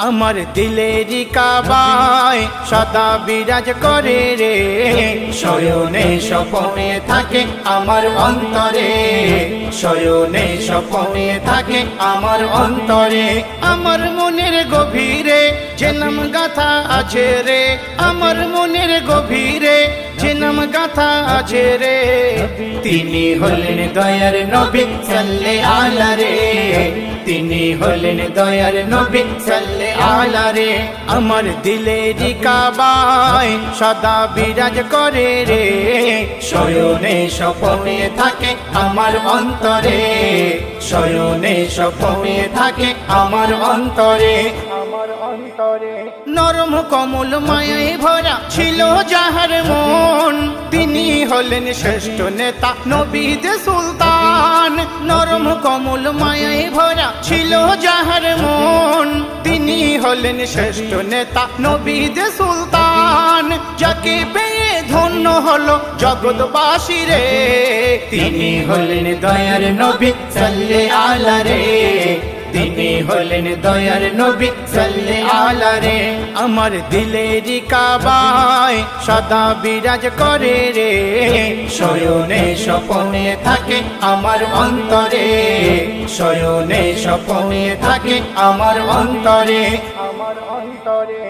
আমার দিলের কাবায় সদা বিরাজ করে রে। শয়নে স্বপনে থাকে আমার অন্তরে। শয়নে স্বপনে থাকে আমার অন্তরে। আমার মনের গভীরে যে নাম গাথা আছে রে। আমার মনের গভীরে যে নাম গাথা আছে রে। তিনি হলেন দয়ার নবী সাল্লে আলা রে। তিনি হলেন দয়ার নবী সাল্লে আলা আমার দিলের কাবায় সদা বিরাজ করে রে। থাকে আমার অন্তরে। থাকে আমার অন্তরে। নরম কমল মায়ায় ভরা ছিল যাহার মন। তিনি হলেন শ্রেষ্ঠ নেতা নবীদ সুলতান। নরম কমল মায়ায় ভরা ছিল যাহার মন। তিনি হলেন শ্রেষ্ঠ নেতা নবীদ সুলতান। যাকে পেয়ে ধন্য হলো জগৎবাসী রে। তিনি হলেন দয়ার নবী, সাল্লে আলা রে। তিনি হলেন দয়ার নবী আমার দিলের কাবায় সদা বিরাজ করে রে। শয়নে স্বপনে থাকে আমার অন্তরে। শয়নে স্বপনে থাকে আমার অন্তরে আমার অন্তরে।